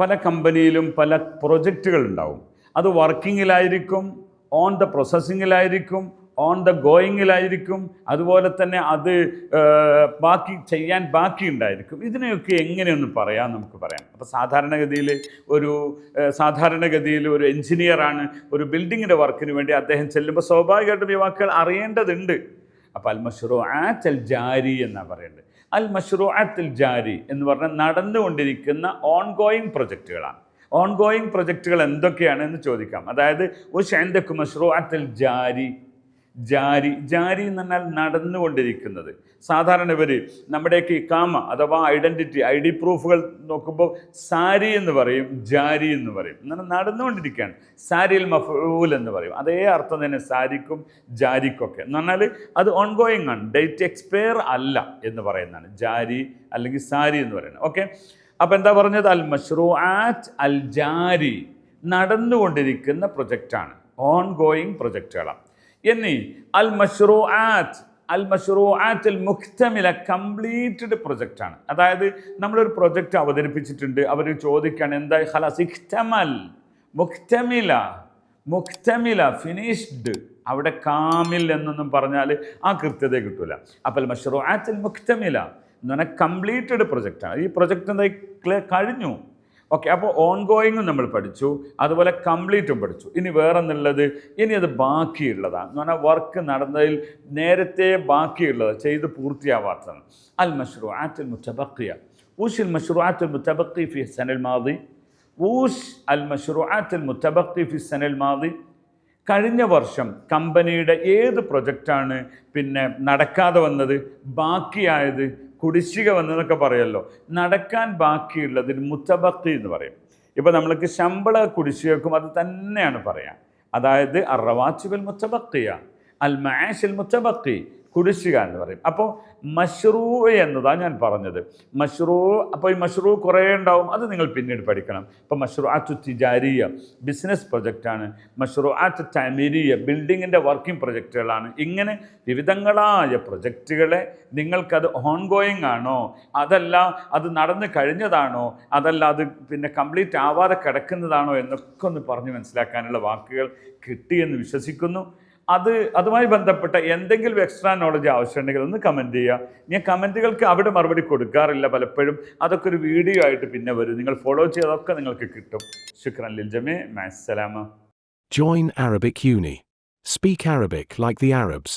പല കമ്പനിയിലും പല പ്രൊജക്റ്റുകൾ ഉണ്ടാവും. അത് വർക്കിങ്ങിലായിരിക്കും ഓൺ ദ പ്രോസസ്സിങ്ങിലായിരിക്കും ഓൺ ദ ഗോയിങ്ങിലായിരിക്കും അതുപോലെ തന്നെ അത് ബാക്കി ചെയ്യാൻ ബാക്കി ഉണ്ടായിരിക്കും. ഇതിനെയൊക്കെ എങ്ങനെയൊന്ന് പറയാം നമുക്ക് പറയാം. അപ്പോൾ സാധാരണഗതിയിൽ ഒരു സാധാരണഗതിയിൽ ഒരു എഞ്ചിനീയറാണ് ഒരു ബിൽഡിങ്ങിന്റെ വർക്കിന് വേണ്ടി അദ്ദേഹം ചെല്ലുമ്പോൾ സ്വാഭാവികമായിട്ടും യുവാക്കൾ അറിയേണ്ടതുണ്ട്. അപ്പോൾ അൽ ആ ചൽ ജാരി എന്നാണ് പറയേണ്ടത്. അൽ മഷ്റൂ അൽ ജാരി എന്ന് പറഞ്ഞാൽ നടന്നുകൊണ്ടിരിക്കുന്ന ഓൺ ഗോയിങ് പ്രൊജക്റ്റുകളാണ് ഓൺ ഗോയിങ് പ്രൊജക്റ്റുകൾ എന്തൊക്കെയാണ് എന്ന് ചോദിക്കാം. അതായത് ഉഷ് മഷ്റൂ അൽ ജാരി ജാരി ജാരി എന്ന് പറഞ്ഞാൽ നടന്നുകൊണ്ടിരിക്കുന്നത്. സാധാരണ ഇവർ നമ്മുടെയൊക്കെ ഈ കാമ അഥവാ ഐഡന്റിറ്റി ഐ ഡി പ്രൂഫുകൾ നോക്കുമ്പോൾ സാരി എന്ന് പറയും ജാരി എന്ന് പറയും. എന്നാൽ നടന്നുകൊണ്ടിരിക്കുകയാണ്. സാരിയിൽ മഫൂൽ എന്ന് പറയും. അതേ അർത്ഥം തന്നെ സാരിക്കും ജാരിക്കൊക്കെ. എന്ന് പറഞ്ഞാൽ അത് ഓൺഗോയിങ് ആണ്. ഡേറ്റ് എക്സ്പയർ അല്ല എന്ന് പറയുന്നതാണ്. ജാരി അല്ലെങ്കിൽ സാരി എന്ന് പറയുന്നത്. ഓക്കെ അപ്പോൾ എന്താ പറഞ്ഞത്? അൽ മഷ്റൂ ആറ്റ് അൽ ജാരി. നടന്നുകൊണ്ടിരിക്കുന്ന പ്രൊജക്റ്റാണ് ഓൺ ഗോയിങ് പ്രൊജക്റ്റുകളാണ് എന്നീ അൽ മഷ്റൂ അൽ മഷ്റൂ അൽ മുക്തമില കംപ്ലീറ്റഡ് പ്രൊജക്റ്റാണ്. അതായത് നമ്മളൊരു പ്രൊജക്റ്റ് അവതരിപ്പിച്ചിട്ടുണ്ട് അവർ ചോദിക്കുകയാണ് എന്താ ഹലാസ് ഇഖ്തമൽ മുക്തമില മുക്തമില ഫിനിഷ്ഡ്. അവിടെ കാമിൽ എന്നൊന്നും പറഞ്ഞാൽ ആ കൃത്യത കിട്ടൂല. അപ്പോൾ മഷ്റൂ അൽ മുക്തമില എന്ന് പറഞ്ഞാൽ കംപ്ലീറ്റഡ് പ്രൊജക്റ്റാണ്. ഈ പ്രൊജക്റ്റ് എന്താ കഴിഞ്ഞു. ഓക്കെ അപ്പോൾ ഓൺ ഗോയിങ്ങും നമ്മൾ പഠിച്ചു അതുപോലെ കംപ്ലീറ്റും പഠിച്ചു. ഇനി വേറൊന്നുള്ളത് ഇനി അത് ബാക്കിയുള്ളതാണ്. എന്ന് പറഞ്ഞാൽ വർക്ക് നടന്നതിൽ നേരത്തെ ബാക്കിയുള്ളത് ചെയ്ത് പൂർത്തിയാവാത്തതാണ്. അൽ മഷ്റു ആറ്റൽ മുത്തബക്കിയ ഊഷിൽ മഷ്റു ആറ്റൽ മുത്തബക്കി ഫി സനൽ മാതി ഊഷ് അൽ മഷ്റു ആറ്റൽ മുത്തബക്കി ഫി സനൽ മാതി കഴിഞ്ഞ വർഷം കമ്പനിയുടെ ഏത് പ്രൊജക്റ്റാണ് പിന്നെ നടക്കാതെ വന്നത്? ബാക്കിയായത് കുടിശ്ശിക വന്നതെന്നൊക്കെ പറയല്ലോ. നടക്കാൻ ബാക്കിയുള്ളതിന് മുത്തബക്കി എന്ന് പറയും. ഇപ്പോൾ നമ്മൾക്ക് ശമ്പള കുടിശ്ശികക്കും അത് തന്നെയാണ് പറയാം. അതായത് അറവാച്ചുകൾ മുത്തബക്കിയ അൽ മാഷൽ മുത്തബക്കി കുടിശ്ശിക എന്ന് പറയും. അപ്പോൾ മഷ്റൂ എന്നതാണ് ഞാൻ പറഞ്ഞത്. മഷ്റൂ അപ്പോൾ ഈ മഷ്റൂ കുറേ ഉണ്ടാവും. അത് നിങ്ങൾ പിന്നീട് പഠിക്കണം. ഇപ്പോൾ മഷ്റൂ ആറ്റു തിജാരിയ ബിസിനസ് പ്രൊജക്റ്റാണ് മഷ്റൂ ആറ്റു തമീരിയ ബിൽഡിങ്ങിന്റെ വർക്കിംഗ് പ്രൊജക്റ്റുകളാണ്. ഇങ്ങനെ വിവിധങ്ങളായ പ്രൊജക്റ്റുകളെ നിങ്ങൾക്കത് ഓൺ ഗോയിങ് ആണോ? അതല്ല അത് നടന്നു കഴിഞ്ഞതാണോ? അതല്ല അത് പിന്നെ കംപ്ലീറ്റ് ആവാതെ കിടക്കുന്നതാണോ? എന്നൊക്കെ ഒന്ന് പറഞ്ഞ് മനസ്സിലാക്കാനുള്ള വാക്കുകൾ കിട്ടിയെന്ന് വിശ്വസിക്കുന്നു. അത് അതുമായി ബന്ധപ്പെട്ട എന്തെങ്കിലും എക്സ്ട്രാ നോളജ് ആവശ്യമുണ്ടെങ്കിൽ ഒന്ന് കമന്റ് ചെയ്യുക. ഞാൻ കമന്റുകൾക്ക് അവിടെ മറുപടി കൊടുക്കാറില്ല പലപ്പോഴും. അതൊക്കെ ഒരു വീഡിയോ ആയിട്ട് പിന്നെ വരും. നിങ്ങൾ ഫോളോ ചെയ്തതൊക്കെ നിങ്ങൾക്ക് കിട്ടും. ശുക്രൻ ലിൽ മാസ്സലാമ Join Arabic Uni. Speak Arabic like the Arabs.